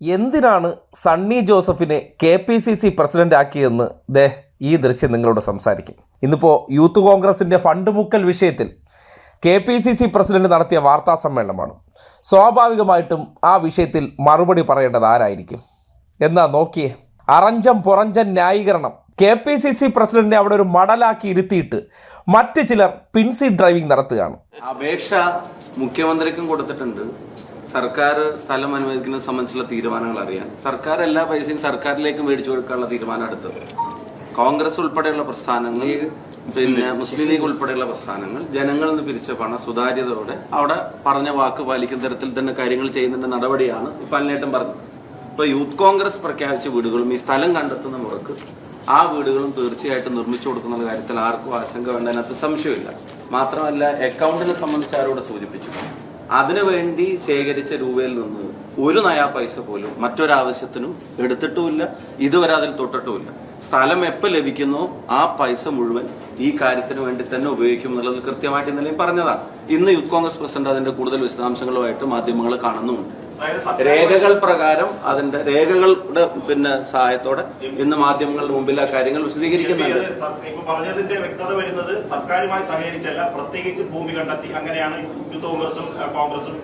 എന്തിനാണ് സണ്ണി ജോസഫിനെ K P C C president ആക്കിയെന്ന് ദേ ഈ ദൃശ്യം നിങ്ങളോട് സംസാരിക്കും. ഇന്നിപ്പോൾ യൂത്ത് കോൺഗ്രസിന്റെ ഫണ്ട് മുക്കൽ വിഷയത്തിൽ K P C C president നടത്തിയ വാർത്താ സമ്മേളനമാണ്. സ്വാഭാവികമായിട്ടും ആ വിഷയത്തിൽ മറുപടി പറയേണ്ടത് ആരായിരിക്കും? എന്നാ നോക്കിയേ. അറഞ്ചം പുറഞ്ചൻ ന്യായീകരണം കെ പി സി സി പ്രസിഡന്റിനെ അവിടെ ഒരു മടലാക്കി ഇരുത്തിയിട്ട് മറ്റ് ചിലർ പിൻസി ഡ്രൈവിംഗ് നടത്തുകയാണ്. അപേക്ഷ മുഖ്യമന്ത്രിക്കും കൊടുത്തിട്ടുണ്ട്. സർക്കാർ സ്ഥലം അനുവദിക്കുന്നത് സംബന്ധിച്ചുള്ള തീരുമാനങ്ങൾ അറിയാൻ. സർക്കാർ എല്ലാ പൈസയും സർക്കാരിലേക്ക് മേടിച്ചു കൊടുക്കാനുള്ള തീരുമാനം എടുത്തത്. കോൺഗ്രസ് ഉൾപ്പെടെയുള്ള പ്രസ്ഥാനങ്ങൾ പിന്നെ മുസ്ലിം ലീഗ് ഉൾപ്പെടെയുള്ള പ്രസ്ഥാനങ്ങൾ ജനങ്ങളിൽ നിന്ന് പിരിച്ച പണം സുതാര്യതയോടെ അവിടെ പറഞ്ഞ വാക്ക് പാലിക്കുന്ന തരത്തിൽ തന്നെ കാര്യങ്ങൾ ചെയ്യുന്ന നടപടിയാണ് ഇപ്പൊ അല്ലേട്ടം പറഞ്ഞത്. ഇപ്പൊ യൂത്ത് കോൺഗ്രസ് പ്രഖ്യാപിച്ച വീടുകളും ഈ സ്ഥലം കണ്ടെത്തുന്ന മുറക്ക് ആ വീടുകളും തീർച്ചയായിട്ടും നിർമ്മിച്ചു കൊടുക്കുന്ന കാര്യത്തിൽ ആർക്കും ആശങ്ക വേണ്ടതിനകത്ത് സംശയമില്ല. മാത്രമല്ല അക്കൗണ്ടിനെ സംബന്ധിച്ച് ആരോട് സൂചിപ്പിച്ചു? അതിനുവേണ്ടി ശേഖരിച്ച രൂപയിൽ നിന്ന് ഒരു നയാ പൈസ പോലും മറ്റൊരാവശ്യത്തിനും എടുത്തിട്ടുമില്ല ഇതുവരെ അതിൽ തൊട്ടിട്ടുമില്ല. സ്ഥലം എപ്പോൾ ലഭിക്കുന്നോ ആ പൈസ മുഴുവൻ ഈ കാര്യത്തിന് വേണ്ടി തന്നെ ഉപയോഗിക്കും എന്നുള്ളത് കൃത്യമായിട്ട് ഇന്നലെയും പറഞ്ഞതാണ് ഇന്ന് യൂത്ത് കോൺഗ്രസ് പ്രസിഡന്റ് അതിന്റെ കൂടുതൽ വിശദാംശങ്ങളുമായിട്ട് മാധ്യമങ്ങൾ കാണുന്നുമുണ്ട്. രേഖകൾ പ്രകാരം അതിന്റെ രേഖകളുടെ പിന്നെ സഹായത്തോടെ ഇന്ന് മാധ്യമങ്ങളുടെ മുമ്പിൽ ആ കാര്യങ്ങൾ വിശദീകരിക്കുന്നുണ്ട്. ഇപ്പൊ പറഞ്ഞതിന്റെ വ്യക്തത വരുന്നത് സർക്കാരുമായി സഹകരിച്ചല്ല പ്രത്യേകിച്ച് ഭൂമി കണ്ടെത്തി അങ്ങനെയാണ് യൂത്ത് കോൺഗ്രസും കോൺഗ്രസും